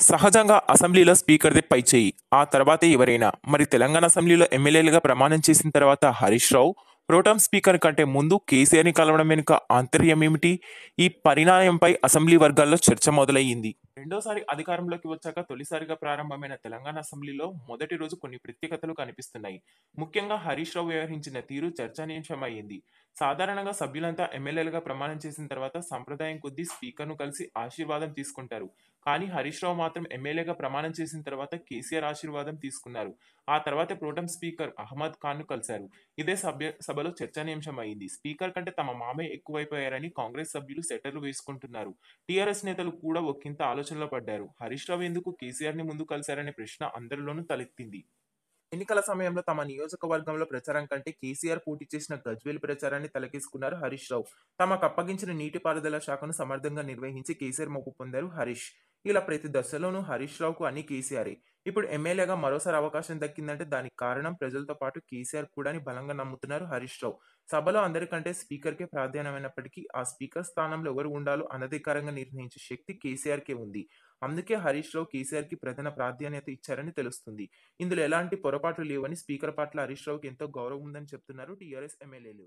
సహజంగా అసెంబ్లీలో స్పీకర్‌దే పైచేయి. ఆ తర్వాతే ఎవరైనా. మరి తెలంగాణ అసెంబ్లీలో ఎమ్మెల్యేలుగా ప్రమాణం చేసిన తర్వాత హరీష్ రావు ప్రోటమ్ స్పీకర్ కంటే ముందు కేసీఆర్‌ని కలవడం వెనుక ఆంతర్యం ఏమిటి ఈ పరిణామంపై అసెంబ్లీ వర్గాల్లో చర్చ మొదలయ్యింది. రెండోసారి అధికారంలోకి వచ్చాక తొలిసారిగా ప్రారంభమైన తెలంగాణ అసెంబ్లీలో మొదటి రోజు కొన్ని ప్రత్యేకతలు కనిపిస్తున్నాయి. ముఖ్యంగా హరీష్ రావు వ్యవహరించిన తీరు చర్చనీయాంశమైంది సాధారణంగా సభ్యులంతా ఎమ్మెల్యేలుగా ప్రమాణం చేసిన తర్వాత సంప్రదాయం కొద్దీ స్పీకర్‌ను కలిసి ఆశీర్వాదం తీసుకుంటారు. కానీ హరీష్ రావు మాత్రం ఎమ్మెల్యేగా ప్రమాణం చేసిన తర్వాత కేసీఆర్ ఆశీర్వాదం తీసుకున్నారు. ఆ తర్వాత ప్రోటం స్పీకర్ అహ్మద్ ఖాన్‌ను కలిశారు. ఇదే సభ్య సభలో చర్చనీయాంశమయ్యింది. స్పీకర్ కంటే తమ మామే ఎక్కువైపోయారని కాంగ్రెస్ సభ్యులు సెటర్లు వేసుకుంటున్నారు. టీఆర్ఎస్ నేతలు కూడా ఒకింత ఆలోచనలో పడ్డారు. హరీష్ రావు ఎందుకు కేసీఆర్‌ని ముందు కలిశారనే ప్రశ్న అందరిలోనూ తలెత్తింది. ఎన్నికల సమయంలో తమ నియోజకవర్గంలో ప్రచారం కంటే కేసీఆర్ పోటీ చేసిన గజ్వేల్ ప్రచారాన్ని తలకేసుకున్నారు హరీష్ రావు. తమకు అప్పగించిన నీటిపారుదల శాఖను సమర్థంగా నిర్వహించి కేసీఆర్ మొక్కు పొందారు హరీష్. ఇలా ప్రతి దశలోనూ హరీష్ రావుకు అన్ని కేసీఆరే. ఇప్పుడు ఎమ్మెల్యేగా మరోసారి అవకాశం దక్కిందంటే దానికి కారణం ప్రజలతో పాటు కేసీఆర్ కూడా అని బలంగా నమ్ముతున్నారు హరీష్ రావు. సభలో అందరికంటే స్పీకర్‌కే ప్రాధాన్యమైనప్పటికీ ఆ స్పీకర్ స్థానంలో ఎవరు ఉండాలో అనధికారంగా నిర్ణయించే శక్తి కేసీఆర్‌కే ఉంది. అందుకే హరీష్ రావు కేసీఆర్‌కి ప్రధాన ప్రాధాన్యత ఇచ్చారని తెలుస్తుంది. ఇందులో ఎలాంటి పొరపాట్లు లేవని స్పీకర్ పట్ల హరీష్ రావుకి ఎంతో గౌరవం ఉందని చెప్తున్నారు టీఆర్ఎస్ ఎమ్మెల్యేలు.